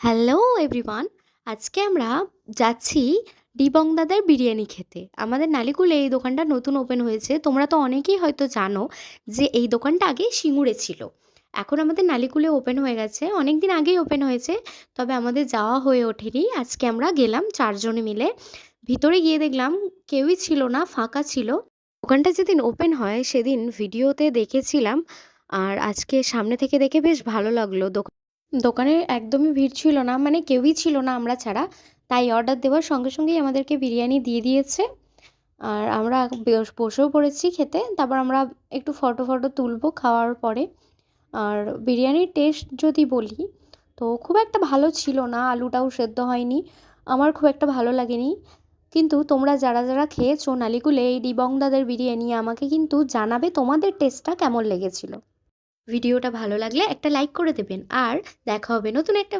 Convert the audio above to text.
Hello everyone আজকে আমরা যাচ্ছি ডিবং দাদার বিরিয়ানি খেতে। আমাদের নালিকুলে এই দোকানটা নতুন ওপেন হয়েছে। তোমরা তো অনেকেই হয়তো জানো যে এই দোকানটা আগে সিঙ্গুরে ছিল। এখন আমাদের নালিকুলে ওপেন হয়ে গেছে। অনেক দিন আগেই ওপেন হয়েছে, তবে আমাদের যাওয়া হয়ে ওঠেনি। আজকে আমরা গেলাম চারজনে মিলে। ভিতরে গিয়ে দেখলাম কেউই ছিল না, ফাঁকা ছিল। দোকানটা যেদিন ওপেন হয়, সেদিন ভিডিওতে দেখেছিলাম। আর আজকে সামনে থেকে দেখে বেশ ভালো লাগল। দোকান দোকানে একদমই ভিড় ছিল না মানে কেউই ছিল না আমরা ছাড়া। তাই অর্ডার দেওয়ার সঙ্গে সঙ্গেই আমাদেরকে বিরিয়ানি দিয়ে দিয়েছে। আর আমরা বসেও পড়েছি খেতে। তারপর আমরা একটু ফটো ফটো তুলবো খাওয়ার পরে। আর বিরিয়ানির টেস্ট যদি বলি, তো খুব একটা ভালো ছিল না, আলুটাও সেদ্ধ হয়নি। আমার খুব একটা ভালো লাগেনি। কিন্তু তোমরা যারা যারা খেয়েছো নালিকুলে, এই ডিবং দাদের বিরিয়ানি, আমাকে কিন্তু জানাবে তোমাদের টেস্টটা কেমন লেগেছিল। ভিডিওটা ভালো লাগলে একটা লাইক করে দেবেন। আর দেখা হবে নতুন একটা